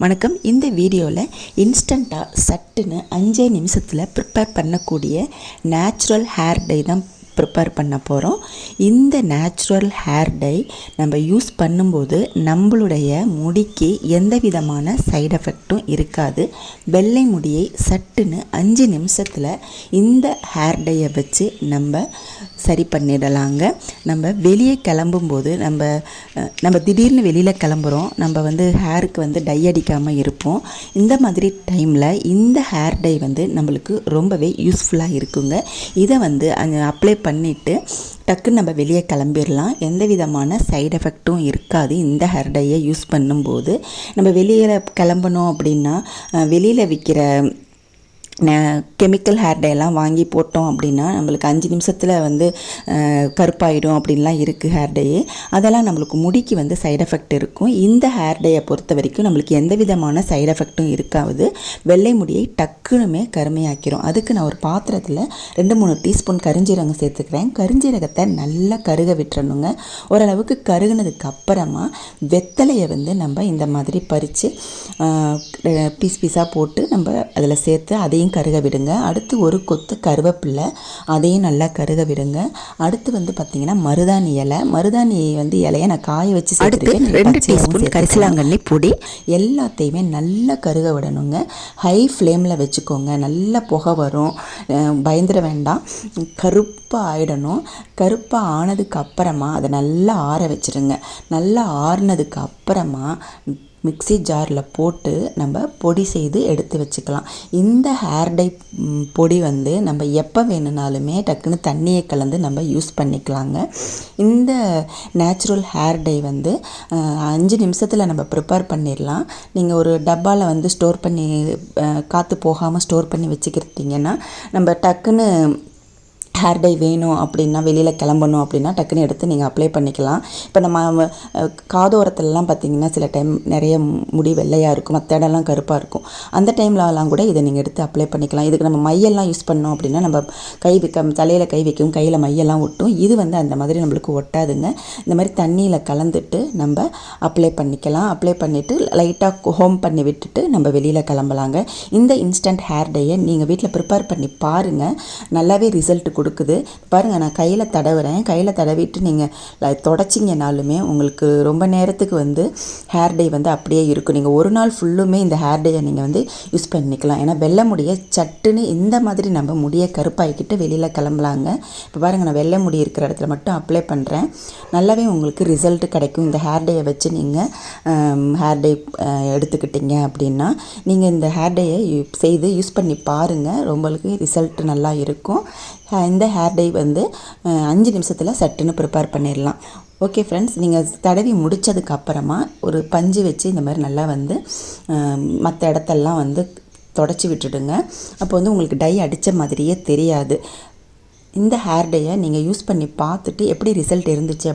வணக்கம். இந்த வீடியோவில் இன்ஸ்டண்ட்டாக சட்டுன்னு அஞ்சே நிமிஷத்தில் ப்ரிப்பேர் பண்ணக்கூடிய நேச்சுரல் ஹேர் டை தான் ப்ரிப்பேர் பண்ண போகிறோம் இந்த நேச்சுரல் ஹேர் டை நம்ம யூஸ் பண்ணும்போது நம்மளுடைய முடிக்கு எந்த விதமான சைடு எஃபெக்ட்டும் இருக்காது. வெள்ளை முடியை சட்டுன்னு அஞ்சு நிமிஷத்தில் இந்த ஹேர் டையை வச்சு நம்ம சரி பண்ணிடலாங்க. நம்ம வெளியே கிளம்பும்போது நம்ம நம்ம திடீர்னு வெளியில் கிளம்புறோம். நம்ம வந்து ஹேருக்கு வந்து டை அடிக்காமல் இருப்போம். இந்த மாதிரி டைமில் இந்த ஹேர் டை வந்து நம்மளுக்கு ரொம்பவே யூஸ்ஃபுல்லாக இருக்குங்க. இதை வந்து அப்ளை பண்ணிவிட்டு டக்குன்னு நம்ம வெளியே கிளம்பிடலாம் எந்த விதமான சைடு எஃபெக்ட்டும் இருக்காது. இந்த ஹேர் டையை யூஸ் பண்ணும்போது நம்ம வெளியில் கிளம்பணும் அப்படின்னா வெளியில் விற்கிற கெமிக்கல் ஹேர் டை எல்லாம் வாங்கி போட்டோம் அப்படின்னா நம்மளுக்கு அஞ்சு நிமிஷத்தில் வந்து கருப்பாயிடும் அப்படின்லாம் இருக்குது ஹேர் டேயே அதெல்லாம் நம்மளுக்கு முடிக்கு வந்து சைடு எஃபெக்ட் இருக்கும். இந்த ஹேர் டேயை பொறுத்த வரைக்கும் நம்மளுக்கு எந்த விதமான சைடு எஃபெக்ட்டும் இருக்காது. வெள்ளை முடியை டக்குனுமே கருமையாக்கிரும். அதுக்கு நான் ஒரு பாத்திரத்தில் ரெண்டு மூணு டீஸ்பூன் கரிஞ்சீரகம் சேர்த்துக்கிறேன். கரிஞ்சீரகத்தை நல்லா கருக விட்டுறணுங்க. ஓரளவுக்கு கருகுனதுக்கு அப்புறமா வெத்தலையை வந்து நம்ம இந்த மாதிரி பறித்து பீஸ் பீஸாக போட்டு நம்ம அதில் சேர்த்து அதையும் கருக விடுங்க. அடுத்து ஒரு கொத்து கருவேப்பில்லை அதையும் நல்லா கருக விடுங்க. அடுத்து வந்து பார்த்திங்கன்னா மருதாணி இலை. மருதாணி வந்து இலையை நான் காய வச்சு நீங்க ரெண்டு டீஸ்பூன். கரிசலாங்கண்ணி பொடி. எல்லாத்தையுமே நல்லா கருக விடணுங்க. ஹை ஃப்ளேமில் வச்சுக்கோங்க. நல்லா புகை வரும். பயந்துட வேண்டாம். கருப்பாக ஆயிடணும். கருப்பாக ஆனதுக்கு அப்புறமா அதை நல்லா ஆற வச்சிருங்க. நல்லா ஆறுனதுக்கு அப்புறமா மிக்ஸி ஜாரில் போட்டு நம்ம பொடி செய்து எடுத்து வச்சுக்கலாம். இந்த ஹேர் டை பொடி வந்து நம்ம எப்போ வேணும்னாலுமே டக்குன்னு தண்ணியை கலந்து நம்ம யூஸ் பண்ணிக்கலாங்க. இந்த நேச்சுரல் ஹேர் டை வந்து அஞ்சு நிமிஷத்தில் நம்ம ப்ரிப்பேர் பண்ணிடலாம். நீங்கள் ஒரு டப்பாவில் வந்து ஸ்டோர் பண்ணி காற்று போகாமல் ஸ்டோர் பண்ணி வச்சுக்கிட்டீங்கன்னா நம்ம டக்குன்னு ஹேர் டை வேணும் அப்படின்னா வெளியில் கிளம்பணும் அப்படின்னா டக்குன்னு எடுத்து நீங்கள் அப்ளை பண்ணிக்கலாம். இப்போ நம்ம காதோரத்துலலாம் பார்த்தீங்கன்னா சில டைம் நிறைய முடி வெள்ளையாக இருக்கும் மற்ற இடம்லாம் கருப்பாக இருக்கும். அந்த டைம்லலாம் கூட இதை நீங்கள் எடுத்து அப்ளை பண்ணிக்கலாம். இதுக்கு நம்ம மையெல்லாம் யூஸ் பண்ணோம் அப்படின்னா நம்ம கை வைக்க தலையில் கை வைக்கும் கையில் மையெல்லாம் ஒட்டும். இது வந்து அந்த மாதிரி நம்மளுக்கு ஒட்டாதுங்க. இந்த மாதிரி தண்ணியில் கலந்துட்டு நம்ம அப்ளை பண்ணிக்கலாம். அப்ளை பண்ணிவிட்டு லைட்டாக ஹோம் பண்ணி விட்டுட்டு நம்ம வெளியில் கிளம்பலாங்க. இந்த இன்ஸ்டன்ட் ஹேர் டையை நீங்கள் வீட்டில் ப்ரிப்பேர் பண்ணி பாருங்கள் நல்லாவே ரிசல்ட் கொடுக்குது. பாருங்கள் நான் கையில் தடவுறேன். கையில் தடவிட்டு நீங்கள் தொடச்சிங்கனாலுமே உங்களுக்கு ரொம்ப நேரத்துக்கு வந்து ஹேர் டே வந்து அப்படியே இருக்கும். நீங்கள் ஒரு நாள் ஃபுல்லுமே இந்த ஹேர் டேயை நீங்கள் வந்து யூஸ் பண்ணிக்கலாம். ஏன்னா வெள்ளை முடியை சட்டுன்னு இந்த மாதிரி நம்ம முடியை கருப்பாக்கிட்டு வெளியில் கிளம்பலாங்க. இப்போ பாருங்கள் நான் வெள்ளை முடி இருக்கிற இடத்துல மட்டும் அப்ளை பண்ணுறேன் நல்லாவே உங்களுக்கு ரிசல்ட் கிடைக்கும். இந்த ஹேர் டேயை வச்சு நீங்கள் ஹேர் டே எடுத்துக்கிட்டீங்க அப்படின்னா நீங்கள் இந்த ஹேர் டேயை செய்து யூஸ் பண்ணி பாருங்கள் ரொம்பளுக்கு ரிசல்ட் நல்லா இருக்கும். இந்த ஹேர் டை வந்து அஞ்சு நிமிஷத்தில் சட்டுன்னு ப்ரிப்பேர் பண்ணிடலாம் ஓகே ஃப்ரெண்ட்ஸ் நீங்கள் தடவி முடித்ததுக்கப்புறமா ஒரு பஞ்சு வச்சு இந்த மாதிரி நல்லா வந்து மற்ற இடத்தெல்லாம் வந்து தொடச்சி விட்டுடுங்க. அப்போ வந்து உங்களுக்கு டை அடித்த மாதிரியே தெரியாது. இந்த ஹேர் டையை நீங்கள் யூஸ் பண்ணி பார்த்துட்டு எப்படி ரிசல்ட் இருந்துச்சு